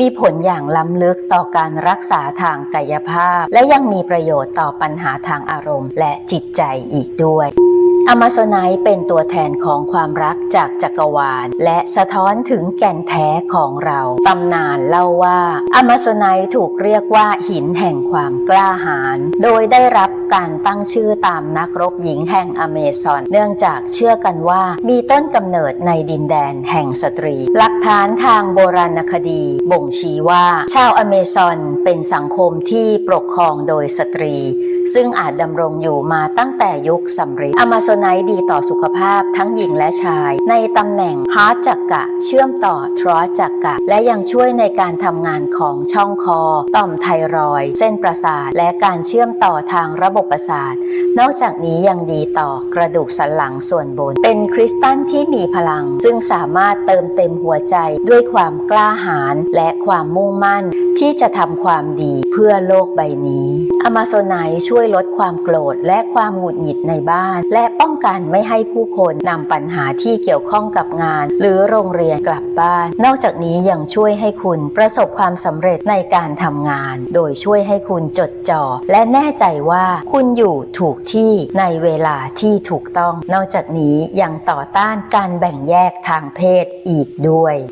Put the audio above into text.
มีผลอย่างล้ำลึกต่อการรักษาทางกายภาพ และยังมีประโยชน์ต่อปัญหาทางอารมณ์ และจิตใจอีกด้วย อมาโซไนเป็นตัวแทนของความรักจากจักรวาล และสะท้อนถึงแก่นแท้ของเรา ตำนานเล่าว่าอมาโซไนถูกเรียกว่าหินแห่งความกล้าหาญ โดยได้รับการตั้งชื่อตามนักรบหญิงแห่งอเมซอน เนื่องจากเชื่อกันว่ามีต้นกำเนิดในดินแดนแห่งสตรี หลักฐานทางโบราณคดี บ่งชี้ว่า ชาวอเมซอนเป็นสังคมที่ปกครองโดยสตรี ซึ่งอาจดำรงอยู่มาตั้งแต่ยุคสำริดอมาโซไนท์ดีต่อสุขภาพทั้งหญิงและชาย ในตำแหน่งฮาร์จักกะ เชื่อมต่อทรอจักกะ และยังช่วยในการทำงานของช่องคอ ต่อมไทรอย เส้นประสาท และการเชื่อมต่อทางระบบประสาท นอกจากนี้ยังดีต่อกระดูกสันหลังส่วนบน เป็นคริสตัลที่มีพลัง ซึ่งสามารถเติมเต็มหัวใจด้วยความกล้าหาญและความมุ่งมั่น ที่จะทำความดีเพื่อโลกใบนี้อมาโซไนท์ช่วยลดความโกรธและความหงุดหงิดในบ้าน และป้องกันไม่ให้ผู้คนนำปัญหาที่เกี่ยวข้องกับงาน หรือโรงเรียนกลับบ้าน นอกจากนี้ยังช่วยให้คุณประสบความสำเร็จในการทำงาน โดยช่วยให้คุณจดจ่อ และแน่ใจว่าคุณอยู่ถูกที่ในเวลาที่ถูกต้อง นอกจากนี้ยังต่อต้านการแบ่งแยกทางเพศอีกด้วย